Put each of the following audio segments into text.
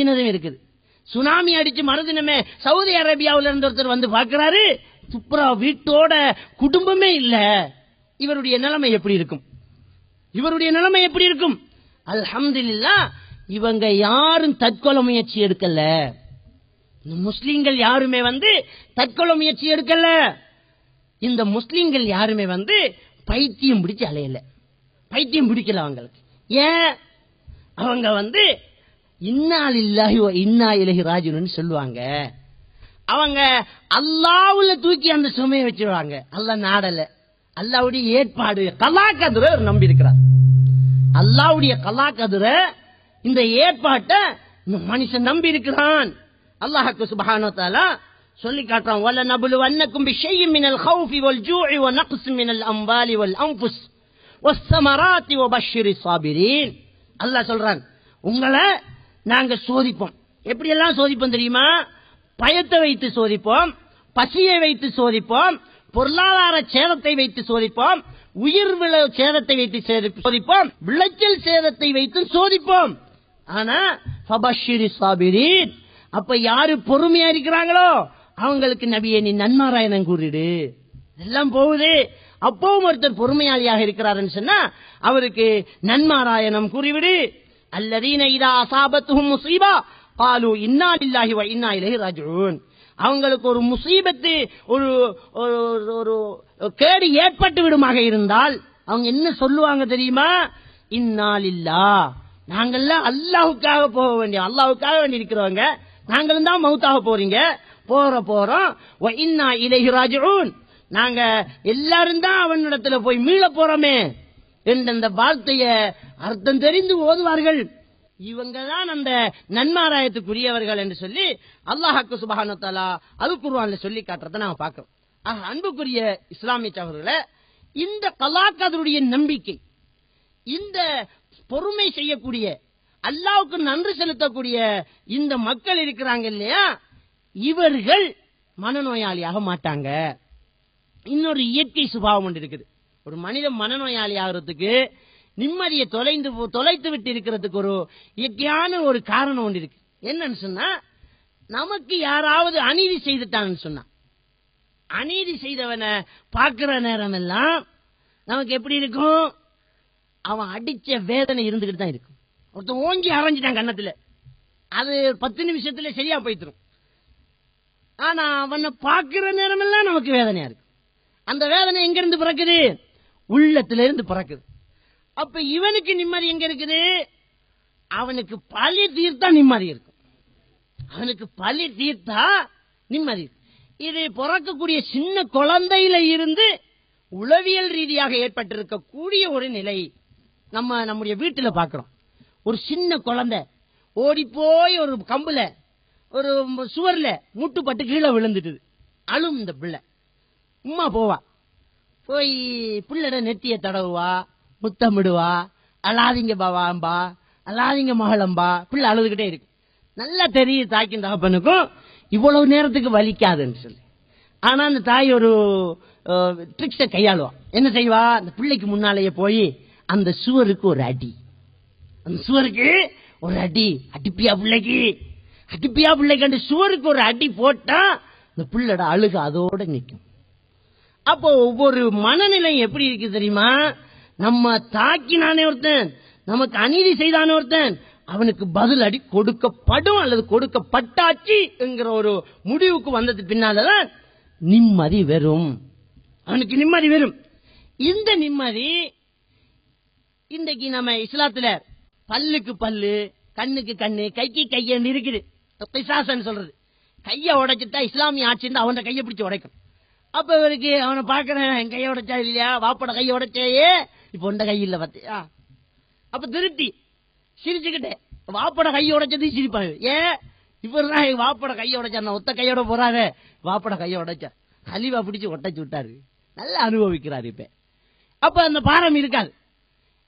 தினதும் இருக்குது. சுனாமி அடிச்சு மறுதினமே சவுதி அரேபியாவில இருந்து ஒருத்தர் வந்து பார்க்கிறாரு. துப்புரா வீட்டோட குடும்பமே இல்ல. இவருடைய நிலைமை எப்படி இருக்கும்? இவருடைய நிலைமை எப்படி இருக்கும்? அல்ஹம்துலில்லாஹ் இவங்க யாரும் தற்கொலை முயற்சி எடுக்கல. இந்த முஸ்லிம்கள் யாருமே வந்து தற்கொலை முயற்சி எடுக்கல. இந்த முஸ்லிம்கள் யாருமே வந்து பைத்தியம் பிடிச்சு அலையல. பைத்தியம் பிடிக்கல அவங்களுக்கு. ஏன்? அவங்க வந்து இன்னாலில்லாஹி இன்னா இலகி ராஜுன்னு சொல்லுவாங்க. அவங்க அல்லாவுல தூக்கி அந்த சுமையை வச்சிருவாங்க. அல்ல நாடல. அல்லாவுடைய ஏற்பாடு கலாக்கதுர நம்பி இருக்கிறார். அல்லாவுடைய கலாக்கதுர இந்த ஏற்பாட்டை மனுஷன் நம்பி இருக்கிறான். அல்லாஹக்கு சுபஹானோ தாலா சொல்லி காட்டுறான். வல்ல நபுலு வன்னக்கும் பிஷையும் மினல் ஹவுஃபி வல் ஜூஇ வ நக்ஸ் மினல் அம்பாலி வல் அம்புஸ் வஸ்ஸமராத்தி வ பஷ்ஷிரி சாபிரீன் அல்லாஹ் சொல்றான் உங்களை நாங்க சோதிப்போம். எப்படி எல்லாம் சோதிப்போம் தெரியுமா? பயத்தை வைத்து சோதிப்போம் பசியை வைத்து சோதிப்போம் பொருளாதார சேதத்தை வைத்து சோதிப்போம் உயிர் விள சேதத்தை வைத்து சோதிப்போம் விளைச்சல் சேதத்தை வைத்து சோதிப்போம். ஆனா அப்ப யாரு பொறுமையா இருக்கிறாங்களோ அவங்களுக்கு நபியை நீ நன்மாராயணம் கூறிடு. எல்லாம் போகுது. அப்பவும் ஒருத்தர் பொறுமையாளியாக இருக்கிறாருன்னு சொன்னா அவருக்கு நன்மாராயணம் கூறிவிடு. அல்லதீன இதா அசாபத்துகும் முசீபா பாலு இன்னா இல்லாஹி இன்னா இலகி ராஜூன் அவங்களுக்கு ஒரு முசீபத்து ஒரு ஒரு கேடு ஏற்பட்டு விடுமாக இருந்தால் அவங்க என்ன சொல்லுவாங்க தெரியுமா? இந்நாளில்லா நாங்கள்ல அல்லாவுக்காக போக வேண்டிய அல்லாவுக்காக வேண்டி இருக்கிறவங்க நாங்களும் தான் மவுத்தாக போறீங்க. போற போறோம். இன்னா இலகி ராஜூன் நாங்க எல்லாரும் தான் அவனிடத்துல போய் மீள போறோமே. என்ற அந்த வார்த்தைய அர்த்தம் தெரிந்து ஓதுவார்கள்? இவங்கதான் அந்த நன்மாராயத்துக்குரியவர்கள் என்று சொல்லி அல்லாஹாக்கு சுபஹானு தஆலா அல் குருவான் சொல்லி காட்டுறத நாம பார்க்கிறோம். ஆக அன்புக்குரிய இஸ்லாமிய சகோதரர்களே இந்த கலாக்கதருடைய நம்பிக்கை இந்த பொறுமை செய்யக்கூடிய அல்லாவுக்கு நன்றி செலுத்தக்கூடிய இந்த மக்கள் இருக்கிறாங்க இல்லையா? இவர்கள் மனநோயாளியாக மாட்டாங்க. இன்னொரு இயற்கை சுபாவம் ஒன்று இருக்குது. ஒரு மனித மனநோயாளி ஆகிறதுக்கு நிம்மதியை தொலைந்து தொலைத்து விட்டு இருக்கிறதுக்கு ஒரு இயற்கையான ஒரு காரணம் ஒன்று இருக்கு. என்னன்னு சொன்னா நமக்கு யாராவது அநீதி செய்துட்டான்னு சொன்னா. அநீதி செய்தவனை பார்க்கிற நேரம் எல்லாம் நமக்கு எப்படி இருக்கும்? அவன் அடிச்ச வேதனை இருந்துகிட்டு தான் இருக்கும். ஒருத்தன் ஓங்கி அரைஞ்சிட்டான் கன்னத்துல. அது பத்து நிமிஷத்துல சரியா போய்த்திரும் ஆனா அவனை பார்க்கிற நேரமெல்லாம் நமக்கு வேதனையா இருக்கு அந்த வேதனை எங்கிருந்து பிறக்குது? உள்ளத்துல இருந்து பிறக்குது. அப்ப இவனுக்கு நிம்மதி எங்க இருக்குது? அவனுக்கு பழி தீர்த்தா நிம்மதி இருக்கும். அவனுக்கு பழி தீர்த்தா நிம்மதி இது பிறக்கக்கூடிய சின்ன குழந்தையில இருந்து உளவியல் ரீதியாக ஏற்பட்டிருக்கக்கூடிய ஒரு நிலை நம்ம நம்முடைய வீட்டில் பார்க்கிறோம் ஒரு சின்ன குழந்தை ஓடி போய் ஒரு கம்புல ஒரு சுவர்ல முட்டுப்பட்டு கீழே விழுந்துட்டுது. அழும் இந்த பிள்ளை. உமா போவா. போய் பிள்ளட நெத்திய தடவுவா முத்தமிடுவா அழாதீங்க பாவாம்பா அழாதீங்க மகளம்பா பிள்ளை அழுதுகிட்டே இருக்கு. நல்லா தெரியும் தாக்கின் தகப்பனுக்கும் இவ்வளவு நேரத்துக்கு வலிக்காதுன்னு சொல்லி. ஆனா அந்த தாய் ஒரு ட்ரிக்ஸ கையாளுவா. என்ன செய்வா? அந்த பிள்ளைக்கு முன்னாலேயே போய் அந்த சுவருக்கு ஒரு அடி. அந்த சுவருக்கு ஒரு அடி. அடிப்பியா பிள்ளைக்கு? அடிப்பியா பிள்ளைக்கு அந்த சுவருக்கு ஒரு அடி போட்டா அந்த பிள்ளட அழுக அதோட நிற்கும் அப்போ ஒவ்வொரு மனநிலை எப்படி இருக்கு தெரியுமா? நம்ம தாக்கினானே ஒருத்தன் நமக்கு அநீதி செய்தானே ஒருத்தன் அவனுக்கு பதில் அடி கொடுக்கப்படும் அல்லது கொடுக்கப்பட்டாச்சு என்கிற ஒரு முடிவுக்கு வந்தது பின்னால்தான் நிம்மதி வரும். அவனுக்கு நிம்மதி வரும். இந்த நிம்மதி இன்றைக்கு நம்ம இஸ்லாத்துல பல்லுக்கு பல்லு கண்ணுக்கு கண்ணு கைக்கு கையன்னு இருக்குது. பிசாசன்னு சொல்றது. கைய உடைச்சிட்டா இஸ்லாமிய ஆட்சி இருந்தா கையை பிடிச்சி உடைக்கும். அப்ப இவருக்கு அவனை பாக்குறேன் என் கையை உடைச்சா இல்லையா? வாப்பட கையை உடைச்சேயே. இப்ப உண்ட கை இல்ல பாத்தியா அப்ப திருப்தி. சிரிச்சுக்கிட்டே வாப்பட கையை உடைச்சது சிரிப்பாங்க ஏன் இவர் தான் வாப்பட கையை உடைச்சா ஒத்த கையோட போறாரு வாப்பட கையை உடைச்சா கலிவா பிடிச்சு உடைச்சு விட்டாரு. நல்லா அனுபவிக்கிறாரு இப்ப. அப்ப அந்த பாரம் இருக்காது.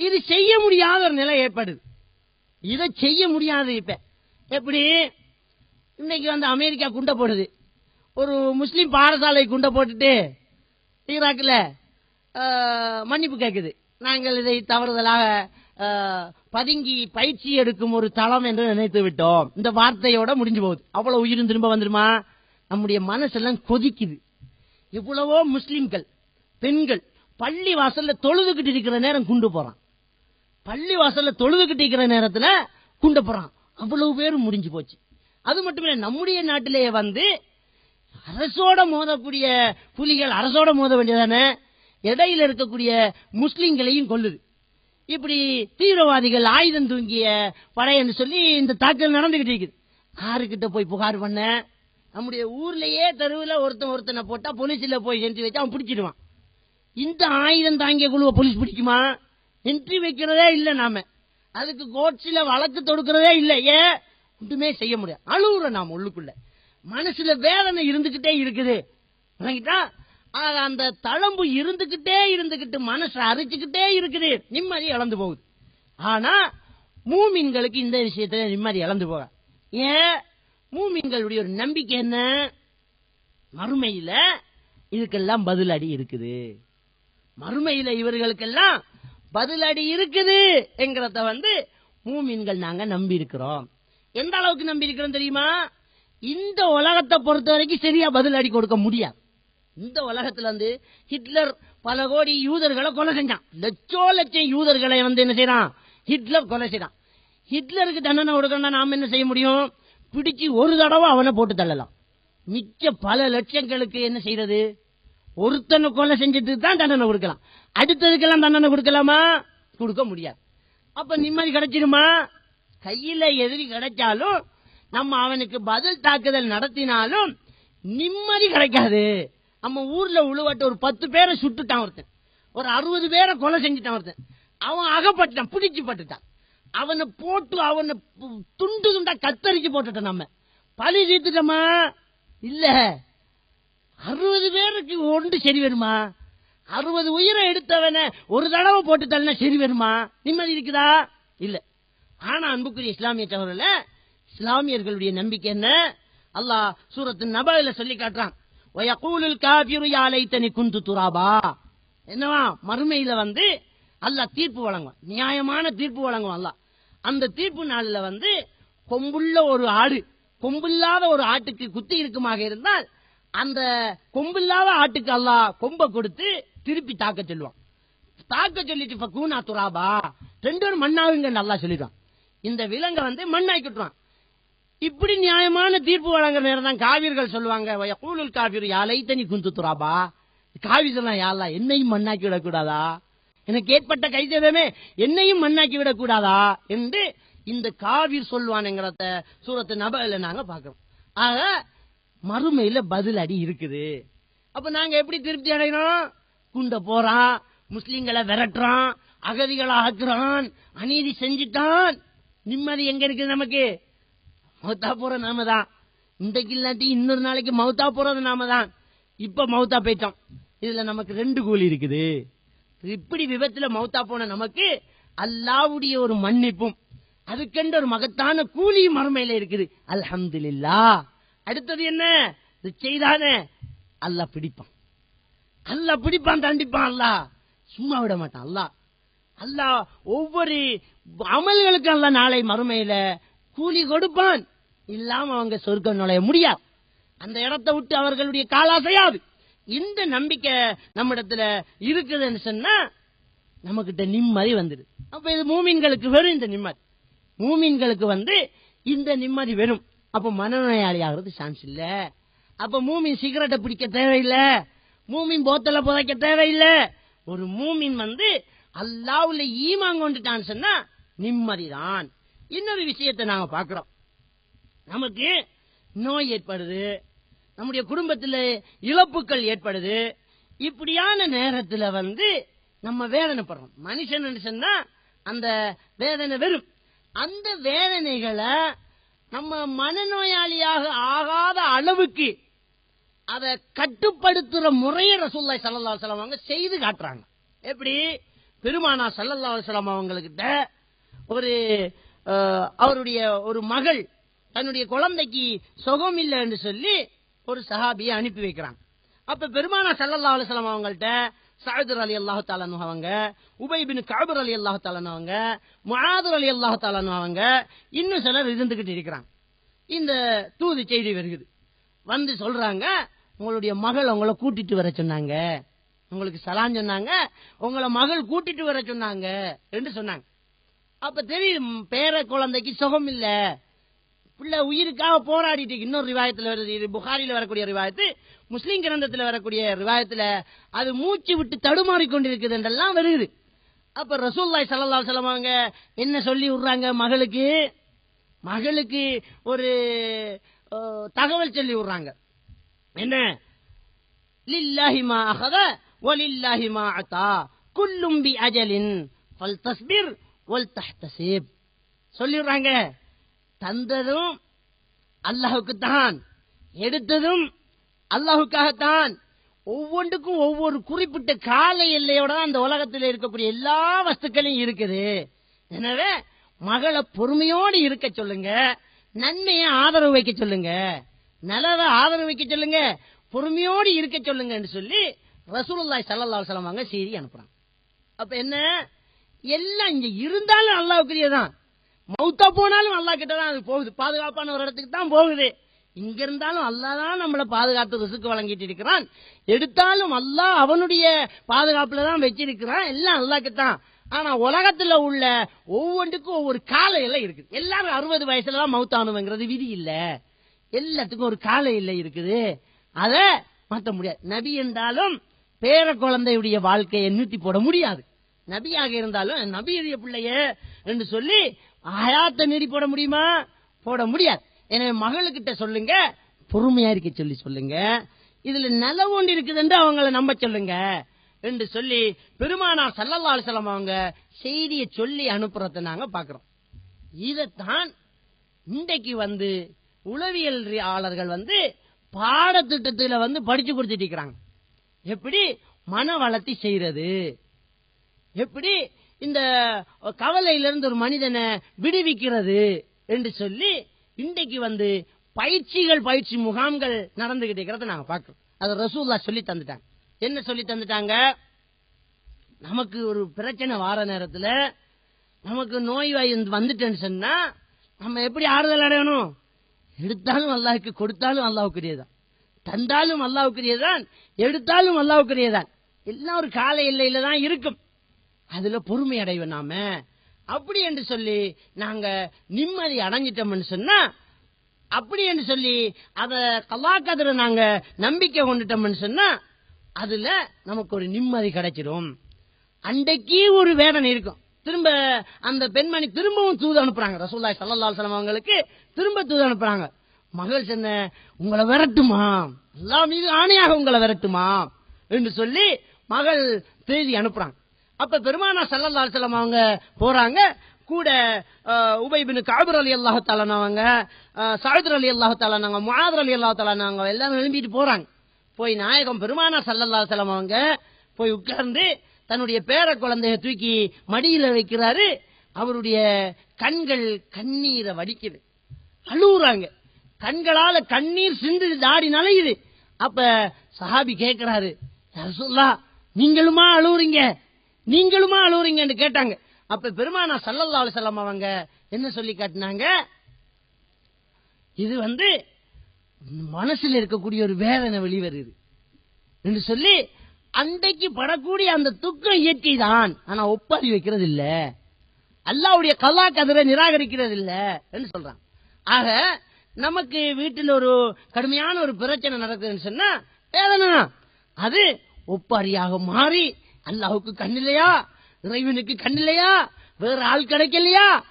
இது செய்ய முடியாத ஒரு நிலை ஏற்படுது. இதை செய்ய முடியாது இப்ப. எப்படி? இன்னைக்கு வந்து அமெரிக்கா குண்டை போடுது. ஒரு முஸ்லீம் பாடசாலை குண்டை போட்டுட்டு ஈராக்கில் மன்னிப்பு கேட்குது நாங்கள் இதை தவறுதலாக பதுங்கி பயிற்சி எடுக்கும் ஒரு தளம் என்று நினைத்து விட்டோம். இந்த வார்த்தையோட முடிஞ்சு போகுது. அவ்வளவு உயிரும் திரும்ப வந்துருமா? நம்முடைய மனசெல்லாம் கொதிக்குது. எவ்வளவோ முஸ்லிம்கள் பெண்கள் பள்ளி வாசல்ல தொழுதுகிட்டு இருக்கிற நேரம் குண்டு போறான். பள்ளி வாசல்ல தொழுதுகிட்டு இருக்கிற நேரத்துல குண்டு போறான். அவ்வளவு பேரும் முடிஞ்சு போச்சு. அது மட்டும் நம்முடைய நாட்டிலேயே வந்து அரசோட மோதக்கூடிய புலிகள் அரசோட மோத வேண்டியதானே இடையில இருக்கக்கூடிய முஸ்லிம்களையும் கொல்லுது. இப்படி தீவிரவாதிகள் ஆயுதம் தூங்கிய படையன்னு சொல்லி இந்த தாக்குதல் நடந்துகிட்டு இருக்குது. யாருக்கிட்ட போய் புகார் பண்ண நம்முடைய ஊர்லயே தெருவில் ஒருத்தன் ஒருத்தனை போட்டா போலீஸ்ல போய் என்ட்ரி வச்சு அவன் பிடிச்சிடுவான். இந்த ஆயுதம் தாங்கிய குழுவை போலீஸ் பிடிக்குமா? என்ட்ரி வைக்கிறதே இல்லை நாம. அதுக்கு கோட்ஸில வழக்கு தொடுக்கிறதே இல்லை ஏன் ஒன்றுமே செய்ய முடியாது. அழுகுற நாம் உள்ளுக்குள்ள. மனசுல வேதனை இருந்துகிட்டே இருக்குது. அந்த தளம்பு இருந்துகிட்டே இருந்துகிட்டு மனசு அரிச்சுக்கிட்டே இருக்குது. நிம்மதி இழந்து போகுது. ஆனா மூமின்களுக்கு இந்த விஷயத்துல நிம்மதி இழந்து போக. ஏன்? மூமின்களுடைய ஒரு நம்பிக்கை என்ன? மறுமையில இதுக்கெல்லாம் பதிலடி இருக்குது. மறுமையில இவர்களுக்கெல்லாம் பதிலடி இருக்குது என்கிறத வந்து மூமின்கள் நாங்க நம்பி இருக்கிறோம் எந்த அளவுக்கு நம்பி இருக்கிறோம் தெரியுமா? இந்த உலகத்தை பொறுத்த வரைக்கும் சரியா பதிலடி கொடுக்க முடியாது. இந்த உலகத்துல வந்து ஹிட்லர் பல கோடி யூதர்களை கொலை செஞ்சான். லட்சோ லட்சம் யூதர்களை வந்து என்ன செய்யறான்? ஹிட்லர் கொலை செய்யறான் ஹிட்லருக்கு தண்டனை கொடுக்கணும்னா நாம என்ன செய்ய முடியும்? பிடிச்சு ஒரு தடவை அவனை போட்டு தள்ளலாம். மிச்ச பல லட்சங்களுக்கு என்ன செய்யறது ஒருத்தனை கொலை செஞ்சதுக்கு தான் தண்டனை கொடுக்கலாம். அடுத்ததுக்கெல்லாம் தண்டனை கொடுக்கலாமா? கொடுக்க முடியாது. அப்ப நிம்மதி கிடைச்சிருமா? கையில எதிரி கிடைச்சாலும் நம்ம அவனுக்கு பதில் தாக்குதல் நடத்தினாலும் நிம்மதி கிடைக்காது. நம்ம ஊர்ல உழுவட்ட ஒரு பத்து பேரை சுட்டுட்டான் ஒருத்தன். ஒரு அறுபது பேரை கொலை செஞ்சுட்டான் ஒருத்தன். அவன் அகப்பட்டான் பிடிச்சு பட்டுட்டான். அவனை போட்டு அவனை துண்டு துண்டா கத்தரிச்சு போட்டுட்டான் நம்ம. பழி தீர்த்துட்டோமா? இல்ல. அறுபது பேருக்கு ஒன்று சரி வருமா? அறுபது உயிரை எடுத்தவன ஒரு தடவை போட்டு தள்ளினா சரி வருமா? நிம்மதி இருக்குதா? இல்ல. ஆனா அன்புக்குரிய இஸ்லாமிய சகோதரர்கள இஸ்லாமியர்களுடைய நம்பிக்கை என்ன? அல்லாஹ் சூரத்து நபாயில சொல்லி காட்டுறான். குந்து துராபா. என்னவா? மறுமையில வந்து அல்லாஹ் தீர்ப்பு வழங்குவான். நியாயமான தீர்ப்பு வழங்குவான் அல்லாஹ். அந்த தீர்ப்பு நாளில் வந்து கொம்புள்ள ஒரு ஆடு கொம்பில்லாத ஒரு ஆட்டுக்கு குத்தி இருக்குமாக இருந்தால் அந்த கொம்பில்லாத ஆட்டுக்கு அல்லாஹ் கொம்பை கொடுத்து திருப்பி தாக்க சொல்லுவான். தாக்க சொல்லிட்டு கூனா துராபா. ரெண்டு பேரும் மண்ணாகுங்க நல்லா சொல்லிடுவான். இந்த விலங்கை வந்து மண்ணாக்கிட்டுவான் இப்படி நியாயமான தீர்ப்பு வழங்குற நேரம் தான் காவிர்கள் சொல்லுவாங்க கூலுல் காவிர் யாலை தனி குந்து துறாபா காவி சொல்லலாம் யாழ்லா என்னையும் மண்ணாக்கி விடக்கூடாதா? எனக்கு ஏற்பட்ட கைதேதமே என்னையும் மண்ணாக்கி விடக்கூடாதா? என்று இந்த காவிர் சொல்வானுங்கிறத சூரத்து நபல நாங்க பாக்குறோம் ஆக மறுமையில பதில் அடி இருக்குது. அப்ப நாங்க எப்படி திருப்தி அடையணும்? குண்ட போறான் முஸ்லிம்களை விரட்டுறான் அகதிகளை ஆக்குறான் அநீதி செஞ்சுட்டான். நிம்மதி எங்க இருக்குது நமக்கு? மௌத்தா போற நாம தான் இன்றைக்கு இல்லாட்டி இன்னொரு நாளைக்கு மௌத்தா போறது நாம தான் இப்ப மௌத்தா போயிட்டோம். இதுல நமக்கு ரெண்டு கூலி இருக்குது. இப்படி விபத்துல மௌத்தா போன நமக்கு அல்லாவுடைய ஒரு மன்னிப்பும் அதுக்கென்று ஒரு மகத்தான கூலியும் மறுமையில இருக்குது. அல்ஹம்துலில்லா. அடுத்தது என்ன? செய்தானே? அல்லாஹ் பிடிப்பான். அல்லாஹ் பிடிப்பான் தண்டிப்பான் அல்லாஹ். சும்மா விட மாட்டான் அல்லாஹ். அல்லா ஒவ்வொரு அமல்களுக்கு அல்ல நாளை மறுமையில கூலி கொடுப்பான். இல்லாம அவங்க சொர்க்கம் நுழைய முடியாது. அந்த இடத்தை விட்டு அவர்களுடைய காலாசையாது இந்த நம்பிக்கை நம்மிடத்துல இருக்குதுன்னு சொன்னா நமக்கிட்ட நிம்மதி வந்துடுது அப்ப இது மூமின்களுக்கு வெறும் இந்த நிம்மதி. மூமின்களுக்கு வந்து இந்த நிம்மதி வெறும் அப்ப மனநோயாளி ஆகிறது சான்ஸ் இல்ல. அப்ப மூமின் சிகரெட்டை பிடிக்க தேவையில்லை. மூமின் போத்தல புதைக்க தேவையில்லை. ஒரு மூமின் வந்து அல்லாவுல ஈமாங்க கொண்டுட்டான்னு சொன்னா நிம்மதிதான். இன்னொரு விஷயத்தை நாங்க பாக்குறோம் நமக்கு நோய் ஏற்படுது. நம்முடைய குடும்பத்தில் இழப்புகள் ஏற்படுது. இப்படியான நேரத்தில் வந்து நம்ம வேதனைப்படுறோம் மனுஷன் நினைச்சா அந்த வேதனை வெறும். அந்த வேதனைகளை நம்ம மனநோயாளியாக ஆகாத அளவுக்கு அதை கட்டுப்படுத்துற முறையை ரசூல்லாய் சல்லா சலம் அவங்க செய்து காட்டுறாங்க. எப்படி? பெருமானா சல்லல்லா அலுவலாம் அவங்கக்கிட்ட ஒரு அவருடைய ஒரு மகள் தன்னுடைய குழந்தைக்கு சுகம் இல்லைன்னு சொல்லி ஒரு சஹாபியை அனுப்பி வைக்கிறாங்க அப்ப பெருமானா சல்லல்லா அலுவலாம் அவங்கள்ட்ட சாயுதர் அலி அல்லாஹு தாலானு அவங்க உபைபின் காபர் அலி அல்லாஹு தாலானு அவங்க முஆதர் அலி அல்லாஹு தாலானு அவங்க இன்னும் சிலர் இருந்துகிட்டு இருக்கிறாங்க இந்த தூது செய்தி வருகுது. வந்து சொல்றாங்க உங்களுடைய மகள் உங்களை கூட்டிட்டு வர சொன்னாங்க. உங்களுக்கு சலான் சொன்னாங்க உங்களை மகள் கூட்டிட்டு வர சொன்னாங்க என்று சொன்னாங்க. அப்ப தெரியும் பேர குழந்தைக்கு சுகம் இல்லை. பிள்ளை உயிருக்காக போராடிட்டு இன்னொரு ரிவாயத்தில் வருது. இது புகாரில வரக்கூடிய ரிவாயத்து முஸ்லீம் கிரந்தத்தில் வரக்கூடிய ரிவாயத்தில் அது மூச்சு விட்டு தடுமாறி கொண்டிருக்குது என்றெல்லாம் வருது அப்ப ரசூல்லாய் சல்லா அலைஹி என்ன சொல்லி விடுறாங்க? மகளுக்கு மகளுக்கு ஒரு தகவல் சொல்லி விடுறாங்க. என்ன? லில்லாஹிமா அகத ஒலில்லாஹிமா அத்தா. குல்லும் அஜலின் ஃபல் தஸ்பிர் வல் தஹ்தசிப். சொல்லிடுறாங்க தந்ததும் அல்லாஹுக்கு தான் எடுத்ததும் அல்லாஹுக்காகத்தான். ஒவ்வொன்றுக்கும் ஒவ்வொரு குறிப்பிட்ட கால எல்லையோட தான் அந்த உலகத்தில் இருக்கக்கூடிய எல்லா வஸ்துக்களையும் இருக்குது. எனவே மகளை பொறுமையோடு இருக்க சொல்லுங்க. நன்மையை ஆதரவு வைக்க சொல்லுங்க. நல்லத ஆதரவு வைக்க சொல்லுங்க. பொறுமையோடு இருக்க சொல்லுங்கன்னு சொல்லி ரசூலுல்லாய் சல்லா அலைஹி வஸல்லம் செய்தி அனுப்புறாங்க அப்ப என்ன? எல்லாம் இங்க இருந்தாலும் அல்லாஹ்வுக்குரியதான் மௌத்தா போனாலும் அல்லாஹ் கிட்ட தான் அது போகுது. பாதுகாப்பான ஒரு இடத்துக்கு தான் போகுது. இங்க இருந்தாலும் அல்லாஹ் தான் நம்மள பாதுகாத்து ரிசுக்கு வழங்கிட்டு இருக்கிறான். எடுத்தாலும் அல்லா அவனுடைய பாதுகாப்புல தான் வச்சிருக்கிறான். எல்லாம் அல்லாஹ்க்கு தான் ஆனா உலகத்துல உள்ள ஒவ்வொன்றுக்கும் ஒவ்வொரு கால எல்லாம் இருக்குது. எல்லாரும் அறுபது வயசுல தான் மௌத்தானுவங்கிறது விதி இல்ல. எல்லாத்துக்கும் ஒரு கால இல்லை இருக்குது. அத மாத்த முடியாது. நபி என்றாலும் பேர குழந்தையுடைய வாழ்க்கையை நிறுத்தி போட முடியாது. நபியாக இருந்தாலும் நபியுடைய பிள்ளைய என்று சொல்லி ஆயாத்தை மீறி போட முடியுமா? போட முடியாது. எனவே மகளுக்கிட்ட சொல்லுங்க பொறுமையா இருக்க சொல்லி சொல்லுங்க. இதுல நிலம் ஒன்று இருக்குது என்று அவங்கள நம்ப சொல்லுங்க. என்று சொல்லி பெருமானார் சல்லல்லா அலிசல்லாம் அவங்க செய்தியை சொல்லி அனுப்புறத நாங்க பாக்குறோம் இதைத்தான் இன்றைக்கு வந்து உளவியலாளர்கள் வந்து பாடத்திட்டத்துல வந்து படிச்சு கொடுத்துட்டு இருக்கிறாங்க. எப்படி? மன வளர்த்தி செய்யறது. எப்படி? இந்த கவலையிலிருந்து ஒரு மனிதனை விடுவிக்கிறது என்று சொல்லி இன்றைக்கு வந்து பயிற்சிகள் பயிற்சி முகாம்கள் நடந்துகிட்டு இருக்கிறத நாங்க பார்க்கிறோம். அது ரசூல்லா சொல்லி தந்துட்டாங்க. என்ன சொல்லி தந்துட்டாங்க? நமக்கு ஒரு பிரச்சனை வார நேரத்தில் நமக்கு நோய் வாய் வந்துட்டேன்னு சொன்னா நம்ம எப்படி ஆறுதல் அடையணும்? எடுத்தாலும் அல்லாவுக்கு கொடுத்தாலும் அல்லாவுக்குரியதான் தந்தாலும் அல்லாவுக்குரியதான் எடுத்தாலும் அல்லாவுக்குரியதான் எல்லாம் ஒரு கால எல்லையில தான் இருக்கும். அதுல பொறுமை அடைவோம் நாம. அப்படி என்று சொல்லி நாங்க நிம்மதி அடைஞ்சிட்டோம்னு சொன்னா அப்படி என்று சொல்லி அத கலாக்கதிர நாங்க நம்பிக்கை கொண்டுட்டோம்னு சொன்னா அதுல நமக்கு ஒரு நிம்மதி கிடைச்சிடும் அன்றைக்கு ஒரு வேதனை இருக்கும். திரும்ப அந்த பெண்மணி திரும்பவும் தூது அனுப்புறாங்க. ரசூல்லாய் சல்லா சலம் அவங்களுக்கு திரும்ப தூது அனுப்புறாங்க. மகள் சொன்ன உங்களை விரட்டுமா? எல்லா மீது ஆணையாக உங்களை விரட்டுமா? என்று சொல்லி மகள் தேதி அனுப்புறாங்க. அப்ப பெருமானா சல்லல்லா செல்லம் அவங்க போறாங்க. கூட உபைபின் காபர் அலி அல்லாஹு தாலானவங்க சாயுதர் அலி அல்லாஹு தாலானாங்க மாதர் அலி அல்லாஹு தாலானாங்க எல்லாம் எழும்பிட்டு போறாங்க. போய் நாயகம் பெருமானா சல்லல்லா செல்லம் அவங்க போய் உட்கார்ந்து தன்னுடைய பேர குழந்தைய தூக்கி மடியில வைக்கிறாரு. அவருடைய கண்கள் கண்ணீரை வடிக்குது. அழுகுறாங்க கண்களால கண்ணீர் சிந்து தாடி நலையுது அப்ப சஹாபி கேட்கிறாரு ரசூல்லா நீங்களுமா அழுவுறீங்க? நீங்களுமா அழுவுறீங்கன்னு கேட்டாங்க. அப்ப பெருமானா சல்லல்லா அலைஹி அவங்க என்ன சொல்லி காட்டினாங்க? இது வந்து மனசுல இருக்கக்கூடிய ஒரு வேதனை வெளிவருது. என்று சொல்லி அன்றைக்கு படக்கூடிய அந்த துக்கம் இயற்கை தான். ஆனா ஒப்பாரி வைக்கிறது இல்ல அல்லாவுடைய கலா கதிரை நிராகரிக்கிறது இல்ல என்று சொல்றான். ஆக நமக்கு வீட்டில் ஒரு கடுமையான ஒரு பிரச்சனை நடக்குதுன்னு சொன்னா வேதனை. அது ஒப்பாரியாக மாறி அல்லாஹுக்கு கண்ணில்லையா? இறைவனுக்கு கண் இல்லையா வேற ஆள் கிடைக்கலையா?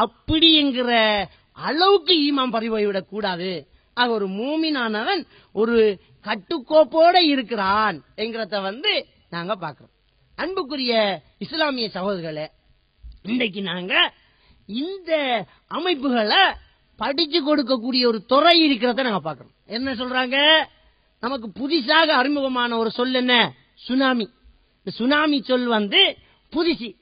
அப்படிங்கிற அளவுக்கு ஈமான் பறிவோய்விடக் கூடாது. ஆக ஒரு மூமினானவன் ஒரு கட்டுக்கோப்போட இருக்கிறான் என்கிறத வந்து நாங்க பாக்குறோம் அன்புக்குரிய இஸ்லாமிய சகோதரர்களே இன்றைக்கு நாங்க இந்த அமைப்புகளை படிச்சு கொடுக்கக்கூடிய ஒரு துறை இருக்கிறத நாங்க பாக்குறோம் என்ன சொல்றாங்க? நமக்கு புதிசாக அறிமுகமான ஒரு சொல் என்ன? சுனாமி. சுனாமி சொல் வந்து புதுசி.